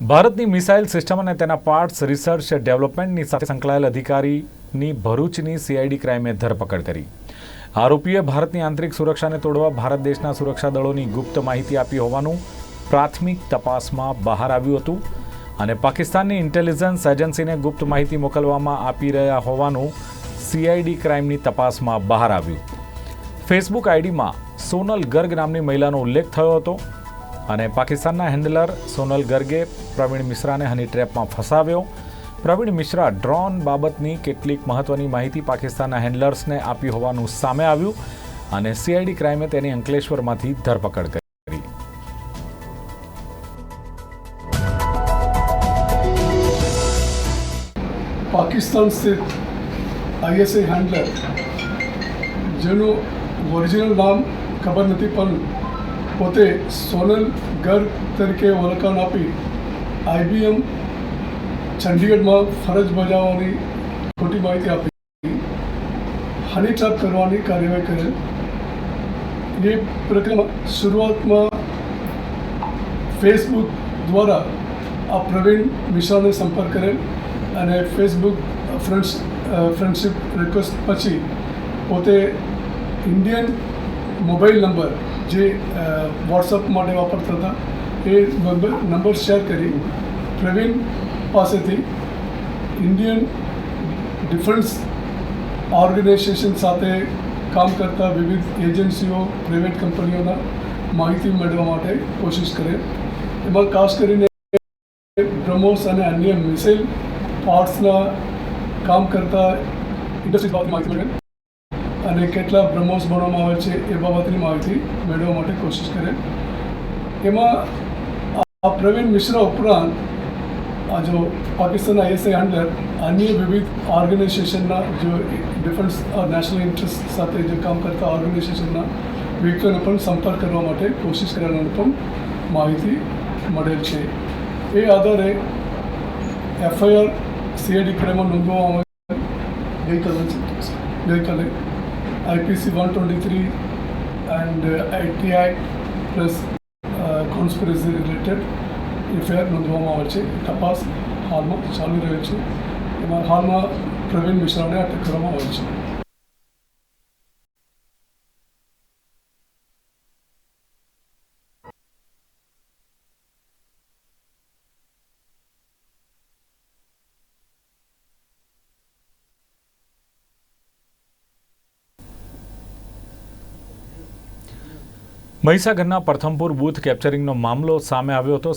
ભારતની missile system અને તેના પાર્ટ્સ રિસર્ચ ડેવલપમેન્ટની સાથે સંકળાયેલ અધિકારીની ભરૂચની સીઆઈડી ક્રાઇમે ધરપકડ કરી. આરોપીએ ભારતની આંતરિક સુરક્ષાને તોડવા ભારત દેશના સુરક્ષા દળોની ગુપ્ત માહિતી આપી હોવાનું પ્રાથમિક તપાસમાં બહાર આવ્યું હતું અને પાકિસ્તાનની ઇન્ટેલિજન્સ એજન્સીને ગુપ્ત માહિતી મોકલવામાં આપી રહ્યા હોવાનું સીઆઈડી ક્રાઇમની તપાસમાં બહાર આવ્યું. ફેસબુક આઈડીમાં સોનલ ગર્ગ નામની મહિલાનો ઉલ્લેખ થયો હતો. અને પાકિસ્તાનના હેન્ડલર સોનલ ગર્ગે પ્રવીણ મિશ્રાને હની ટ્રેપમાં ફસાવ્યો. પ્રવીણ મિશ્રા ડ્રોન બાબતની કેટલીક મહત્વની માહિતી પાકિસ્તાનના હેન્ડલર્સને આપી હોવાનું સામે આવ્યું અને સીઆઈડી ક્રાઇમે તેની અંકલેશ્વરમાંથી ધરપકડ કરી. પાકિસ્તાન સ્થિત આઈએસઆઈ હેન્ડલર, જેનું ઓરિજિનલ નામ ખબર નથી, પણ પોતે સોનલ ગર્ગ તરીકે ઓળખાણ આપી આઈબીએમ ચંડીગઢમાં ફરજ બજાવવાની ખોટી માહિતી આપી. હની ટ્રેપ કરવાની કાર્યવાહી કરેલ. એ પ્રક્રિયામાં શરૂઆતમાં ફેસબુક દ્વારા આ પ્રવીણ મિશ્રાને સંપર્ક કરેલ અને ફેસબુક ફ્રેન્ડ્સ ફ્રેન્ડશિપ રિક્વેસ્ટ પછી પોતે ઇન્ડિયન મોબાઈલ નંબર જે વોટ્સઅપ માટે વાપરતા હતા, એ નંબર શેર કરી પ્રવીણ પાસેથી ઇન્ડિયન ડિફેન્સ ઓર્ગેનાઇઝેશન સાથે કામ કરતા વિવિધ એજન્સીઓ પ્રાઇવેટ કંપનીઓના માહિતી મેળવવા માટે કોશિશ કરે. એમાં ખાસ કરીને બ્રહ્મોસ અને અન્ય મિસાઇલ પાર્ટ્સના કામ કરતા ઇન્ડસ્ટ્રી માહિતી મેળવે. અને કેટલા બ્રહ્મોસ ભણવામાં આવે છે એ બાબતની માહિતી મેળવવા માટે કોશિશ કરે. એમાં આ પ્રવીણ મિશ્રા ઉપરાંત આ જો પાકિસ્તાન આઈએસઆઈ અંડર અન્ય વિવિધ ઓર્ગેનાઇઝેશનના જો ડિફરન્સ નેશનલ ઇન્ટરેસ્ટ સાથે જે કામ કરતા ઓર્ગેનાઇઝેશનના વ્યક્તિઓને પણ સંપર્ક કરવા માટે કોશિશ કરવાની પણ માહિતી મળેલ છે. એ આધારે એફઆઈઆર સીઆઈડી ક્રાઇમમાં નોંધવામાં આવે ગઈકાલે ગઈકાલે IPC one twenty three and IT act plus conspiracy related FIR નોંધવામાં આવે છે તપાસ હાલમાં ચાલુ રહે છે એમાં હાલમાં પ્રવીણ મિશ્રાને અટક કરવામાં આવે છે મહીસાગરના પ્રથમપુર બૂથ કેપ્ચરિંગનો મામલો સામે આવ્યો હતો.